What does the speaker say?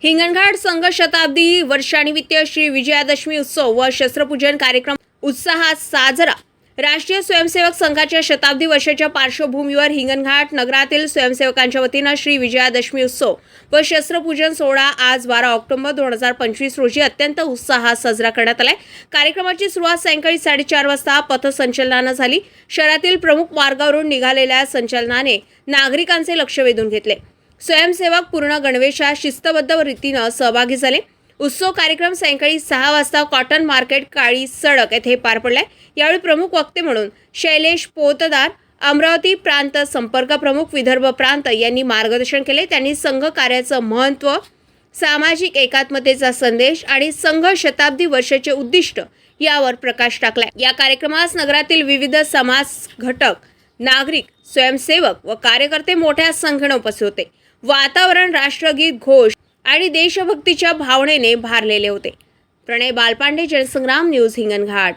हिंगणघाट संघ शताब्दी वर्षानिमित्त श्री विजयादशमी उत्सव व शस्त्रपूजन कार्यक्रम उत्साहात साजरा. राष्ट्रीय स्वयंसेवक संघाच्या शताब्दी वर्षाच्या पार्श्वभूमीवर हिंगणघाट नगरातील स्वयंसेवकांच्या वतीनं श्री विजयादशमी उत्सव व शस्त्रपूजन सोहळा आज बारा ऑक्टोबर दोन हजार पंचवीस रोजी अत्यंत उत्साहात साजरा करण्यात आलाय. कार्यक्रमाची सुरुवात सायंकाळी साडेचार वाजता पथसंचलनानं झाली. शहरातील प्रमुख मार्गावरून निघालेल्या संचलनाने नागरिकांचे लक्ष वेधून घेतले. स्वयंसेवक पूर्ण गणवेशात शिस्तबद्ध रीतीनं सहभागी झाले. उत्सव कार्यक्रम सायंकाळी सहा वाजता कॉटन मार्केट काळी सडक येथे पार पडलाय. यावेळी प्रमुख वक्ते म्हणून शैलेश पोतदार अमरावती प्रांत संपर्क प्रमुख विदर्भ प्रांत यांनी मार्गदर्शन केले. त्यांनी संघ कार्याचं महत्त्व सामाजिक एकात्मतेचा संदेश आणि संघ शताब्दी वर्षाचे उद्दिष्ट यावर प्रकाश टाकलाय. या कार्यक्रमास नगरातील विविध समाज घटक नागरिक स्वयंसेवक व कार्यकर्ते मोठ्या संख्येने उपस्थित होते. वातावरण राष्ट्रगीत घोष आणि देशभक्तीच्या भावनेने भारलेले होते. प्रणय बालपांडे जनसंग्राम न्यूज हिंगणघाट.